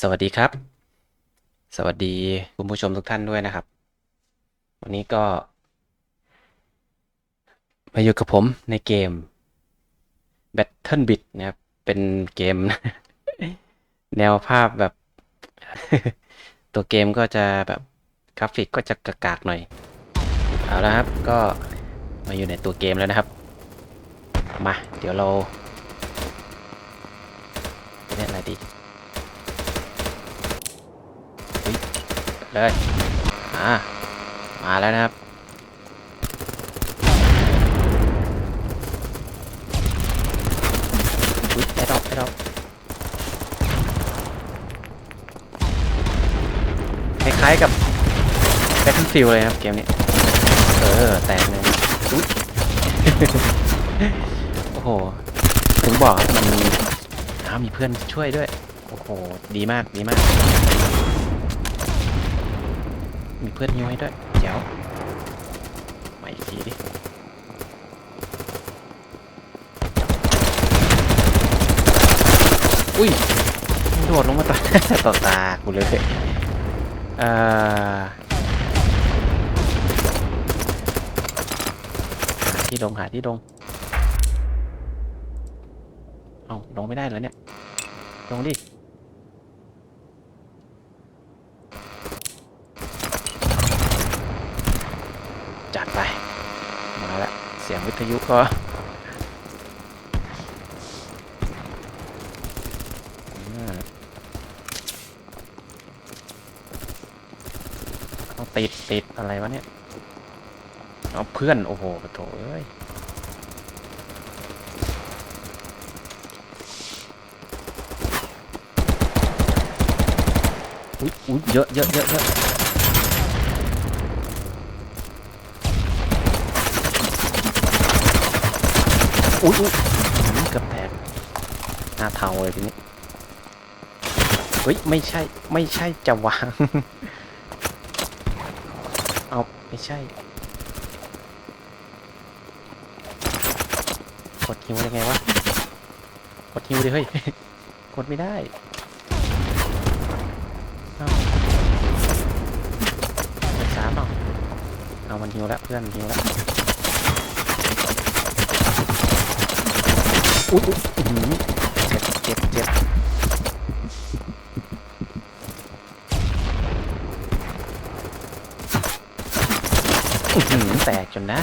สวัสดีครับ สวัสดีคุณผู้ชมทุกท่านด้วยนะครับ วันนี้ก็ มาอยู่กับผมในเกม Battle Bit นะครับ เป็นเกม แนวภาพแบบ ตัวเกมก็จะแบบกราฟิกก็จะกากๆหน่อย เอาละครับก็มาอยู่ในตัวเกมแล้วนะครับ มา เดี๋ยวเราเล่นอะไรดี เลยอ่ามาแล้วนะครับ อุ๊ยไอ้ดอกไอ้ดอกคล้ายๆกับ Battlefield เลยครับเกมนี้ เออ แตกเลยอุ๊ยโอ้โห ถึงบอกครับมันอ้ามีเพื่อนช่วยด้วย โอ้โห ดีมาก ดีมาก มีเพื่อนยิ้วให้ด้วยเจ๋วมาอีกทีดิอุ้ยโดดลงมาต่อต่อตากูเลยเอ่อที่ลงหาที่ลงเอ้าลงไม่ได้เหรอเนี่ยลงดิ จัดไป มาแล้ว เสียง วิทยุก็อ่าเอาติดติดอะไรวะเนี่ยเอาเพื่อน โอ้โหโถเอ้ยอุ๊ยอุ๊ยเยอะเยอะเยอะเยอะ อุ๊ยเกือบแตกหน้าเทาเลยทีนี้เฮ้ยไม่ใช่ไม่ใช่จะวาง เอาไม่ใช่กดฮิวได้ไงวะกดฮิวดิเฮ้ยกดไม่ได้เอาเปิดสามเอาเอามันฮิวแล้วเพื่อนฮิวแล้ว อุ๊ยอุ๊ยอื้อหือเจ็บเจ็บเจ็บอื้อหือแตกจนได้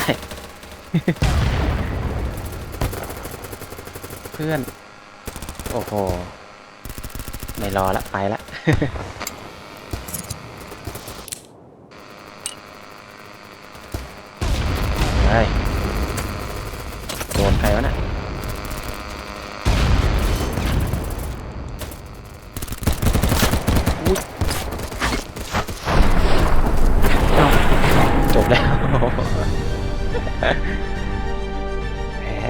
เพื่อน โอ้โห ไม่รอละ ไปละ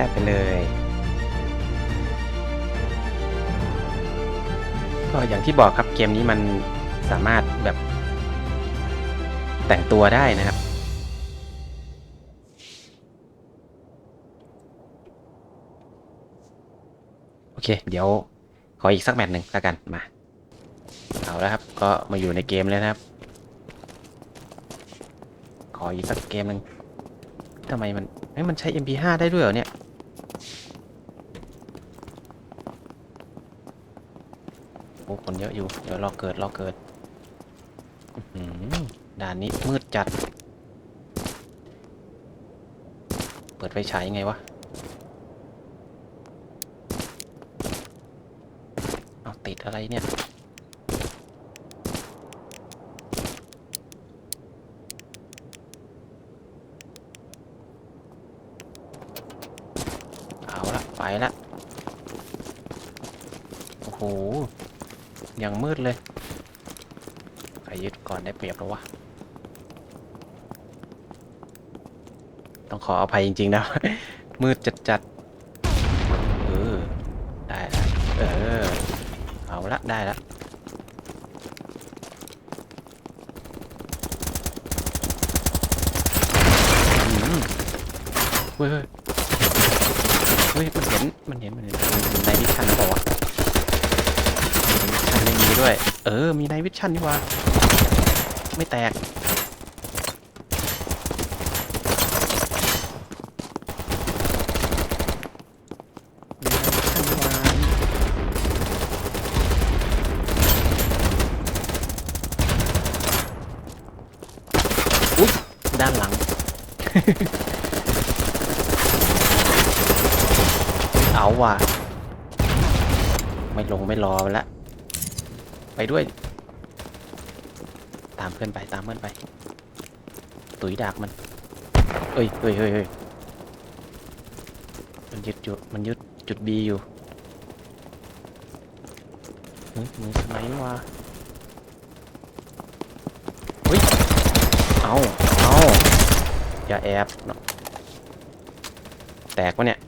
แพ้ไปเลย ก็อย่างที่บอกครับเกมนี้มันสามารถแบบ แต่งตัวได้นะครับ โอเค เดี๋ยวขออีกสักแมตช์หนึ่งแล้วกันมา เอาแล้วครับ ก็มาอยู่ในเกมแล้วนะครับ ขออีกสักเกมหนึ่งทำไมมันเฮ้ยมันใช้ MP5 ได้ด้วยเหรอเนี่ย โอ้คนเยอะอยู่ เดี๋ยวรอเกิดรอเกิดด่านนี้มืดจัด เปิดไฟฉายยังไงวะ เอาติดอะไรเนี่ยเอาละไปละ โอ้โห อย่างมืดเลยใครยึดก่อนได้เปรียบแล้ววะ ต้องขออภัยจริง ๆ นะ มืดจัดๆ เออ ได้ละเออ เอาละได้ละ อืมเฮ้ยเฮ้ยเฮ้ย มันเห็น มันเห็น มันเห็นมันในนิชันหรือเปล่าวะในนิชันไม่มีด้วย ด้วย เออมีไนวิชั่นนี่ว่า ไม่แตก อุ๊ยด้านหลัง เอาว่ะ ไม่ลงไม่รอไปละ ไปด้วย ตามเพื่อนไปตามเพื่อนไป ตุ๋ยดักมัน เอ้ยเฮ้ยเฮ้ยเฮ้ยมันยึดจุดมันยึดจุดบีอยู่เฮ้ยมือสไนป์ว่ะเฮ้ย เอาเอาอย่าแอบเนาะแตกวะเนี่ย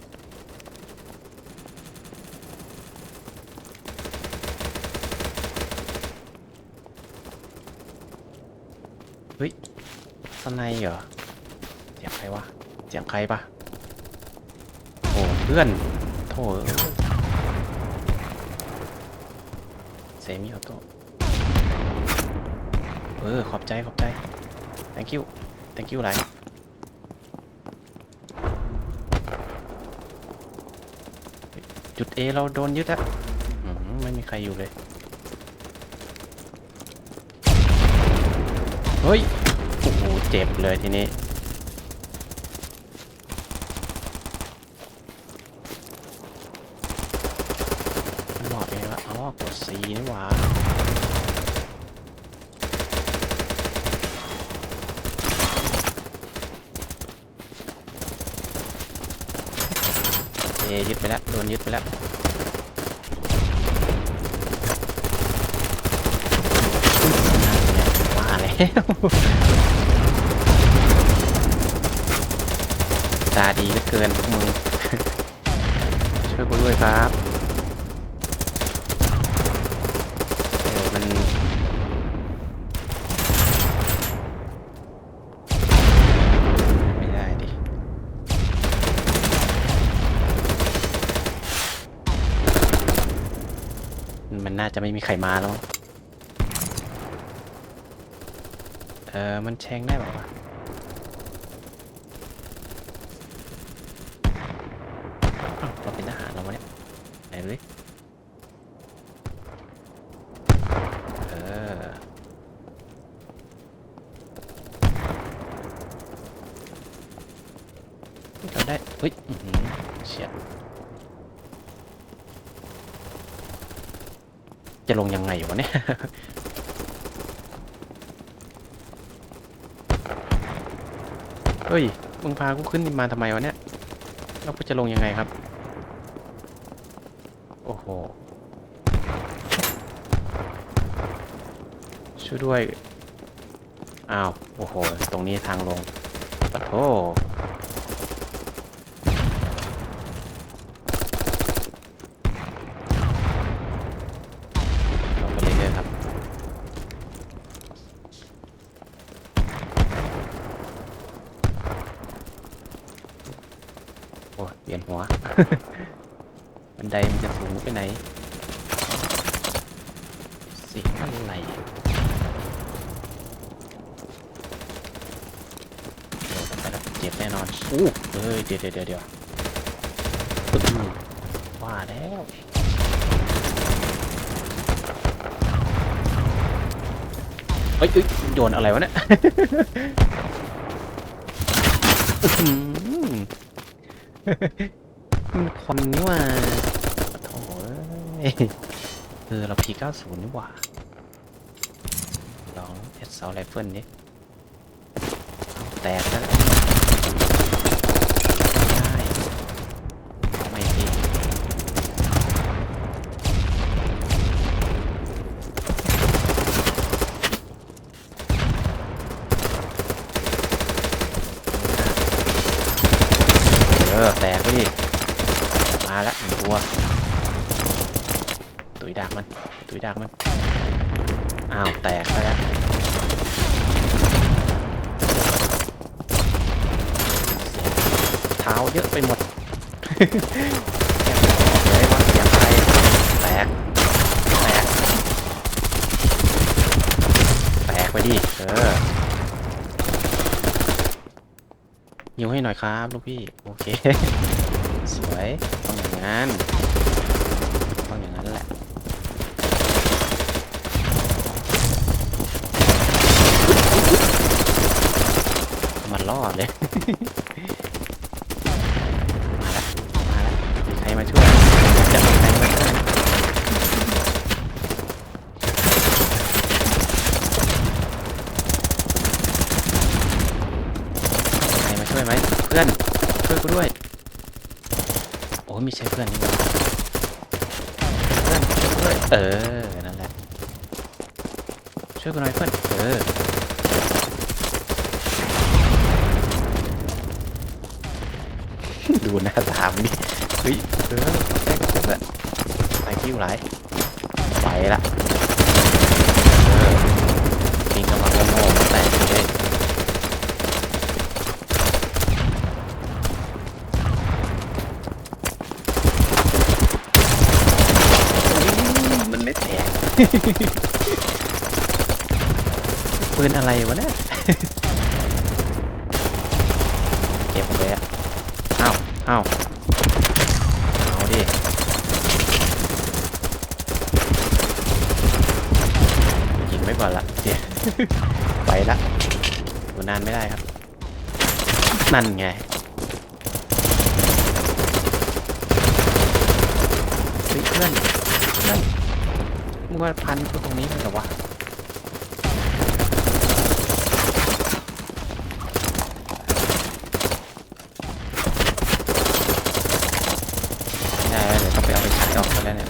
เฮ้ยสไนเหรอ เสียงใครวะ เสียงใครปะโอ้เพื่อน โถเซมิออโต้เออ ขอบใจ ขอบใจ thank you thank you หลายจุด A เราโดนยึดอะอืมไม่มีใครอยู่เลย เฮ้ย โอ้โห เจ็บเลยทีนี้ มันบอกยังไงวะอ๋อกด C นี่หว่าเอยึดไปแล้ว โดนยึดไปแล้ว ว่า แล้วตาดีเหลือเกินพวกมึง ช่วยกูด้วยครับเออมันไม่ได้ดิมันน่าจะไม่มีใครมาแล้วมั้ง เออ มันแชงได้แบบว่าวะเราเป็นทหารแล้ววะเนี่ยไหนดูดิเออ เราได้ เฮ้ยเฉียดจะลงยังไงวะเนี่ย เฮ้ย มึงพากูขึ้นมาทำไมวะเนี่ย แล้วกูจะลงยังไงครับ โอ้โห ช่วยด้วย อ้าว โอ้โห ตรงนี้ทางลงปะโถลงไปเรื่อยๆครับ โอ้ ยเปลี่ยนหัว บันไดมันจะสูงไปไหนสิอะไรโดดลงไปแล้วเจ็บแน่นอนอู้เอ้ยเดี๋ยวเดี๋ยวเดี๋ยวเดี๋ยวอื้อว่าแล้วเอ้ยเอ้ยโยนอะไรวะเนี่ยอื้อหือ มันควันนี่ว่าโอ้ยเออเราพีเก้าศูนย์นี่หว่าลองเอสเสาไรเฟิลนี่แตกแล้วได้ไม่ดีเออ แตกไปดิ มาแล้วหนึ่งตัว ตุยดักมัน ตุยดักมัน อ้าว แตกไปแล้ว เท้าเยอะไปหมด แกะออกเลยว่าเสียงใครแตกแตกดิเออยิวให้หน่อยครับลูกพี่ โอเค สวยต้องอย่างนั้นต้องอย่างนั้นแหละมันรอดเลย มาแล้ว มาแล้วมีใครมาช่วย จะมีใครมาช่วย ใครมาช่วยไหมเพื่อนช่วย กูด้วย โอ้ยไม่ใช่เพื่อนนี่หว่าเพื่อนช่วยกูด้วยเออ นั่นแหละ ช่วยกูหน่อยเพื่อน เออ ดูหน้าตามนดิเฮ้ยเออแจ้งเพื่อนไปคิวไหลไปละเออยิงกำลังโง่ๆมาแตกเลย มันไม่แตก ปืนอะไรวะเนี่ยเก็บหมดเลยอะอ้าวอ้าวเอาดิยิงไม่ก่อนละเดี๋ยวไปละนานไม่ได้ครับ นั่นไง เฮ้ยเพื่อนเพื่อนมึง ว่าพันคือตรงนี้เลยเหรอวะไม่ได้แล้วเดี๋ยวต้องไปเอาไปฉายออกกันแล้วเนี่ย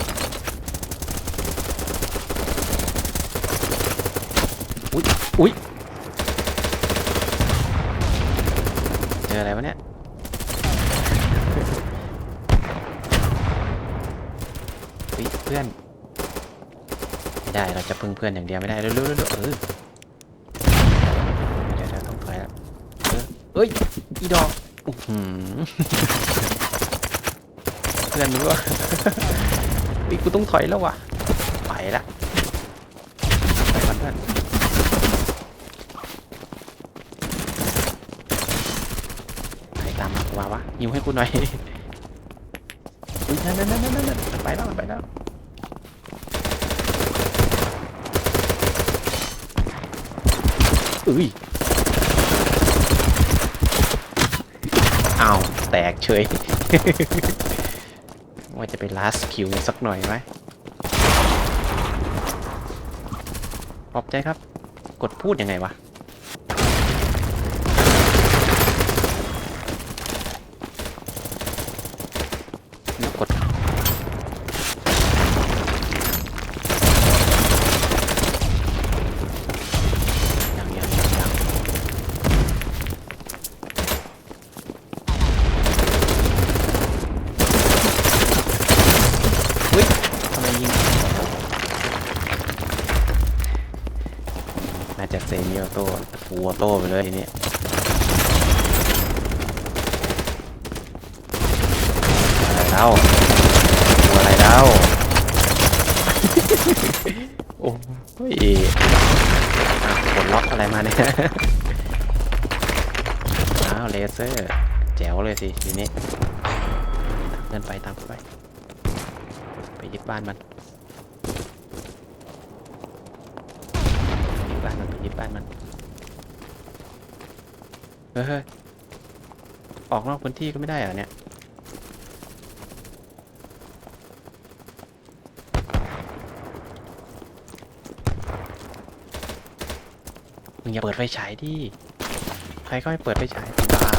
อุ๊ยอุ๊ยเจออะไรวะเนี่ย เฮ้ยเพื่อน ไม่ได้เรา จะพึ่งเพื่อนอย่างเดียวไม่ได้เร็วๆเร็วๆเออเดี๋ยวเราต้องถอยแล้วเอ้ยอีดอกเพื่อนมึงวะอีกูต้องถอยแล้วว่ะไปละไปก่อนเพื่อนใครตามมากูมาวะยิวให้กูหน่อยอุ้ยนั่นนั่นนั่นนั่นไปแล้วไปแล้ว อุ้ยอ้าวแตกเฉย ว่าจะไป last kill สักหน่อยไหมขอบใจครับ กดพูดยังไงวะ นี่กด ยังยังยังยังอุ้ยทำไมยิงน่าจะเซมิโอโต้ฟูออโต้ไป เลยทีนี้อะไรเล่าตัวอะไรเล่าโอ้ยอะกดล็อกอะไรมาเนี่ยอ้าวเลเซอร์แจ๋วเลยสิทีนี้เพื่อนไปตามไป ไปยึดบ้านมันยึดบ้านมันไปยึดบ้านมัน เฮ้ยเฮ้ยออกนอกพื้นที่ก็ไม่ได้เหรอเนี่ย มึงอย่าเปิดไฟฉายดิ ใครก็ให้เปิดไฟฉายบ้า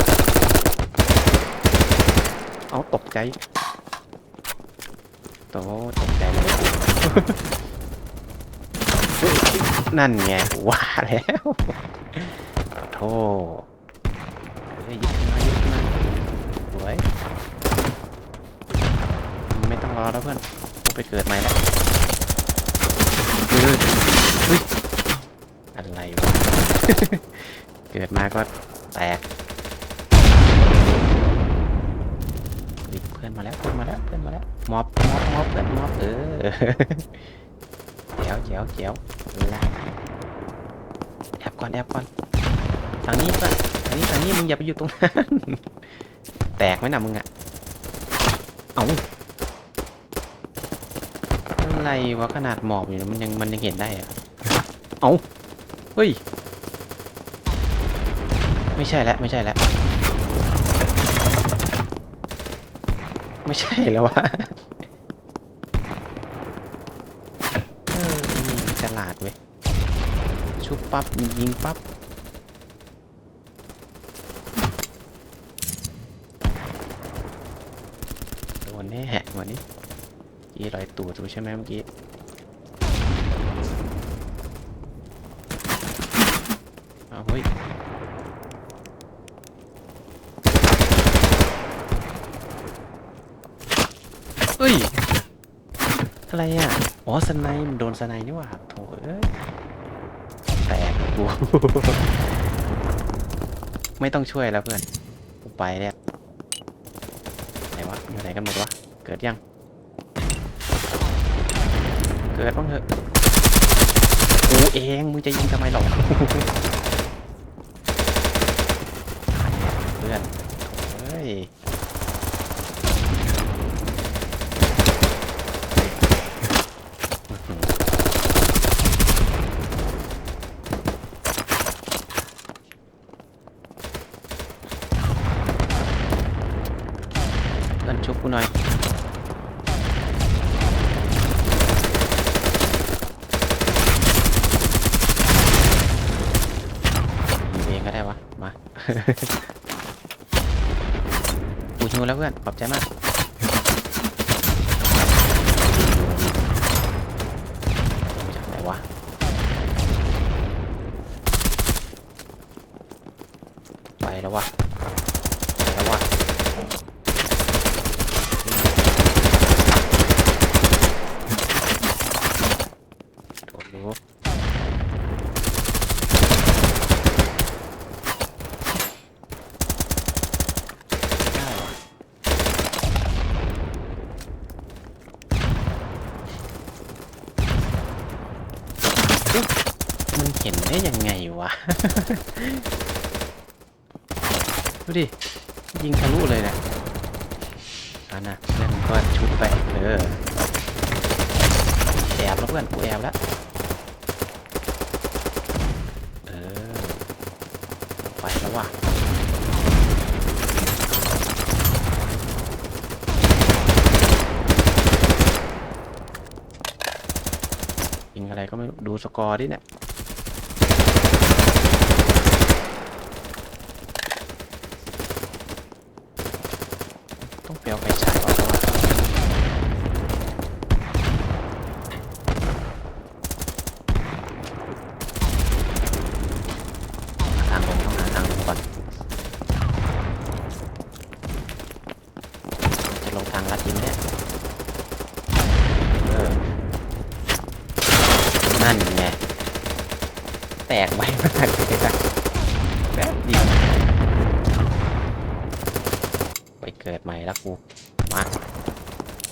เอาตกใจโตตกใจเลย นั่นไงว่าแล้วขอโทษ วย ไม่ต้องรอแล้วเพื่อนกูไปเกิดใหม่แล้วเออเฮ้ยอะไรวะ เกิดมาก็แตกเพื่อนมาแล้วเพื่อนมาแล้วเพื่อนมาแล้วมอบมอบมอบเพื่อนมอบเออเจ๋วเจ๋วเจ๋วละก่อนแอบก่อนทางนี้ก่อนทางนี้ทางนี้มึงอย่าไปอยู่ตรงนั้น ตกไหมนะมึงอะเอาอะไรวะขนาดหมอบอยู่มันยังมันยังเห็นได้อะเอาเฮ้ย ไม่ใช่แล้วไม่ใช่แล้วไม่ใช่แล้ววะฉลาดเว้ยชุบปั๊บยิงปั๊บโดนแน่วันนี้ ยี่ลอยตัวถูใช่ไหมเมื่อกี้เอาเฮ้ยเอ้ย อะไรอะ อ๋อสไนป์มันโดนสไนป์นี่หว่าโถเอ้ยแตกกู ไม่ต้องช่วยแล้วเพื่อน กูไปแล้วไหนวะอยู่ไหนกันหมดวะ เกิดยัง เกิดบ้างเถอะกูเองมึงจะยิงทำไมหรอกเพื่อนเฮ้ย เพื่อนชุบกูหน่อยยิงเองก็ได้วะ มา กูชิวแล้วเพื่อน ขอบใจมาก จากไหนวะ ไปแล้ววะ ไปแล้ววะ โถรู้ได้วะเอ๊ะมันเห็นได้ยังไงวะ ดิ ยิงทะลุเลยนะอันนะเล่นก็ชุดไป เออ แอบแล้วเพื่อนกูแอบแล้ว เออ ไปแล้วว่ะยิงอะไรก็ไม่รู้ดูสกอร์ดิเนี่ย ต้องเปลวไฟฉายออกแล้วว่ะหาทางลงต้องหาทางลงก่อน จะลงทางลัดยิงเนี่ยเออ นั่นไง แตกไวมากเลยนะแป๊บเดียวไปเกิดใหม่แล้วกู มา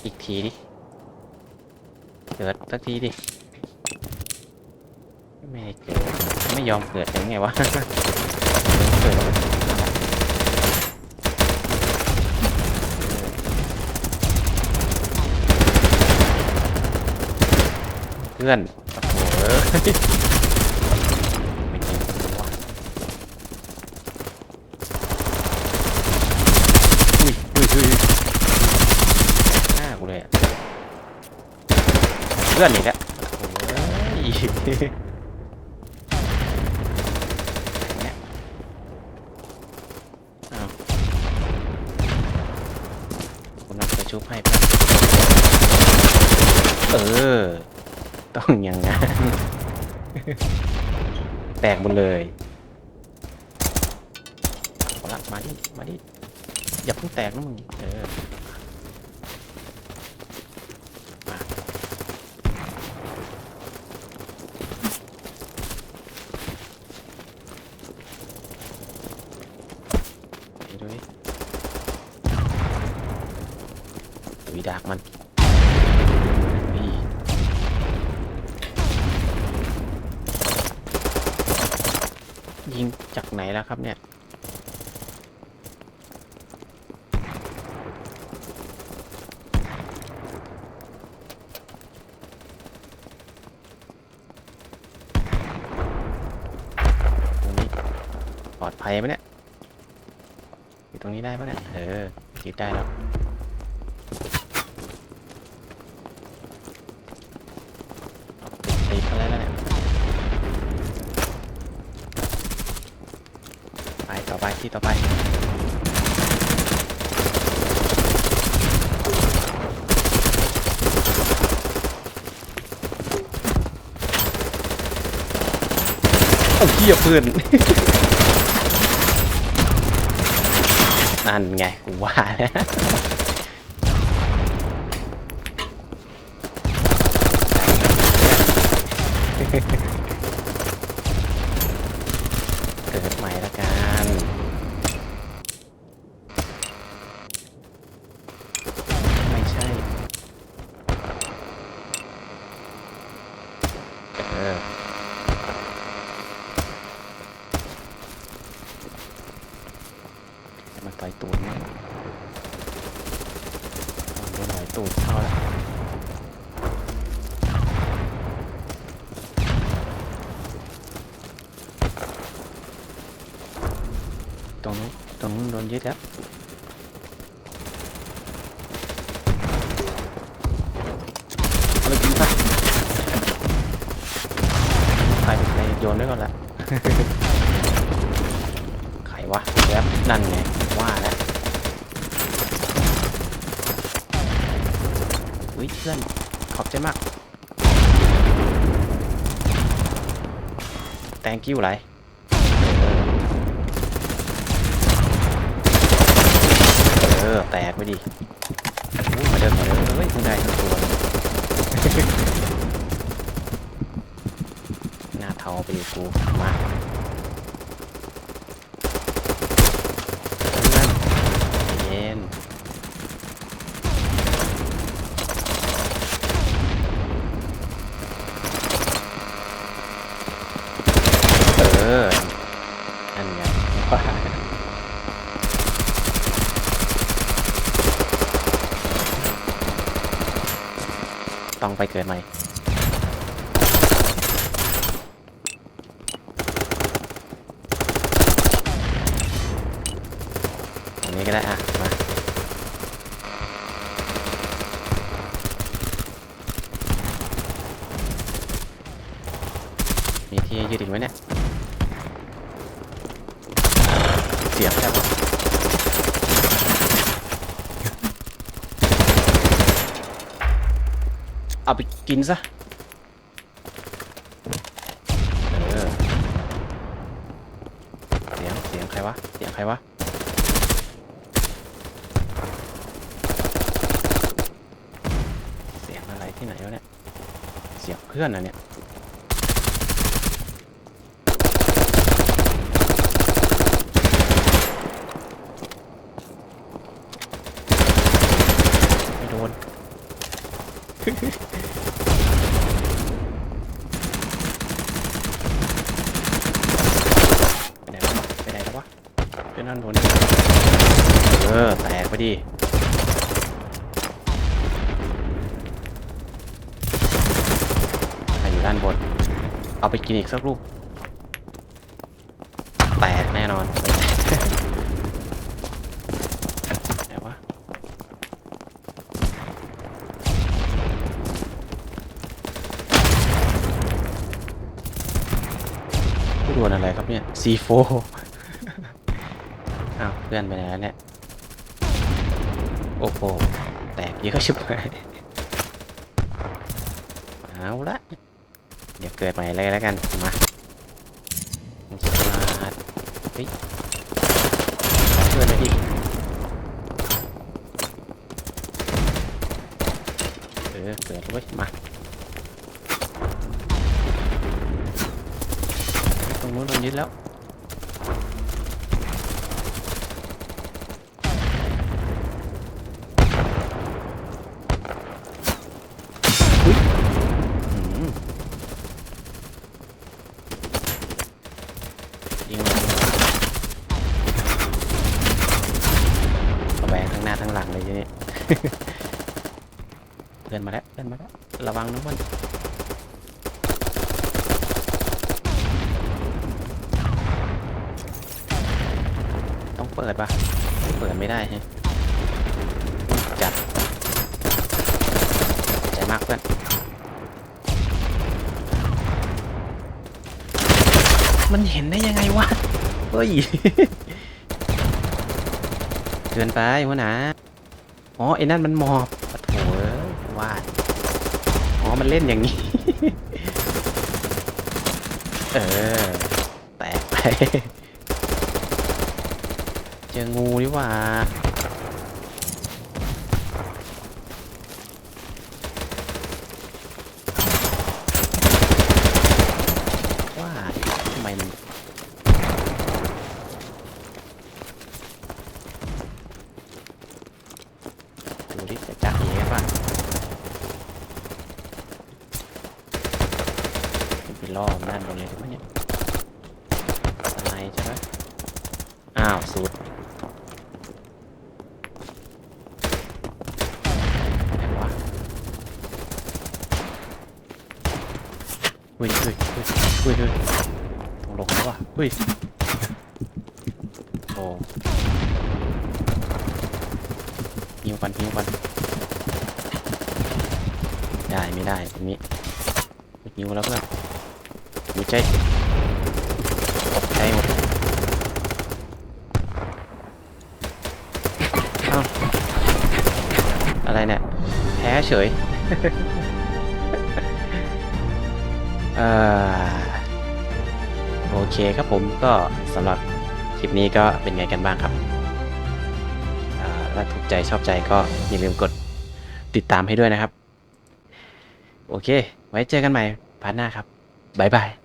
อีกทีดิ เกิดสัก ทีดิ ไม่เจอไม่ยอมเกิดยังไงวะเกิดเพื่อนโอ้โหเอ้ยไม่จริงวะอุ้ยอุ้ยอุ้ยหน้ากูเลยอะเพื่อนอีกแล้วโอ้โหเอ้ยเนี่ยเอาคุณนักจะชุบให้เพื่อนเออ ต้องอย่างนั้นแตกหมดเลยเอาละมาดิ มาดิ อย่าเพิ่งแตกนะมึง เออ มาไปดูดิดุยดากมันนี่ เยิงจากไหนแล้วครับเนี่ย ตรงนี้ปลอดภัยไหมเนี่ยอยู่ตรงนี้ได้ปะเนี่ย เออคิดได้แล้ว ติดอะไรแล้วเนี่ยไปต่อไปที่ต่อไปเอาเหี้ยเพื่อน นั่นไง กูว่าแล้ว เกิดใหม่ละกันไม่ใช่ เออ มาต่อยตูดมั้งโดนต่อยตูดเข้าแล้ว ตรงนู้นตรงนู้นโดนยึดแล้วเอาไปกินซะใครเป็นใครโยนไว้ก่อนละ ใครวะแวบนั่นไงว่าแล้วเฮ้ยเพื่อนขอบใจมาก thank you ไร อแตกไปดิอู้มาเดินมาเดินเฮ้ยคุณได้ทั้งตัวเลยหน้าเทาไปอยู่กูมา นั่นใจเย็นเออ นั่นไงว่าต้อง ไปเกิดใหม่ตรงนี้ก็ได้อะ มามีที่ยืดอีกไหมเนี่ย เสียบใช่ปะ เอาไปกินซะเออเสียงเสียงใครวะ เสียงใครวะ เสียงอะไรที่ไหนวะเนี่ย เสียงเพื่อนนะเนี่ย ไม่โดน ไปไหนแล้ววะไปไหนแล้ววะเป็นนั่นโดนเออ แตกไปดิ ใครอยู่ ด้านบน เอาไปกินอีกสักลูก แตกแน่นอนไหนวะผู้โดนอะไรครับเนี่ย C4 อ้าวเพื่อนไปไหนแล้วเนี่ย โอ้โห แตกเยอะชิบหายเอาละ เกิดใหม่เลยแล้วกัน มาสมาร์เฮ้ยเพื่อนเลยพี่เออเกิดแล้วเว้ยมาตรงนู้นโดนยึดแล้ว อืมยิงเลย เลยทีนี้ เพื่อนมาแล้วเพื่อนมาแล้วระวังนะมันต้องเปิดปะเปิดไม่ได้ฮะจัดใจมากเพื่อนมันเห็นได้ยังไงวะเฮ้ยเกินไปหัวหนาอ๋อไอ้นั่นมันหมอบปะโถเอ้ยวาดอ๋อ มันเล่นอย่างนี้ เออ แตกไป เจองูดีกว่าว่าทำไมมันดูดิจะจับเองป่ะไปล่อมันด้านบนเลยถูกไหมเนี่ยอะไรใช่ไหมอ้าวสูตรไหนวะ เฮ้ยเฮ้ยเฮ้ยเฮ้ยต้องลงแล้วว่ะเฮ้ยโอ้หิวกันหิวกันได้ไม่ได้ตรงนี้หิวแล้วเพื่อนหัวใจตกใจหมดอะไรเนี่ยแพ้เฉย โอเคครับผมก็สำหรับคลิปนี้ก็เป็นไงกันบ้างครับถ้าถูกใจชอบใจก็อย่าลืมกดติดตามให้ด้วยนะครับ โอเค ไว้เจอกันใหม่พาร์ทหน้าครับ บ๊ายบาย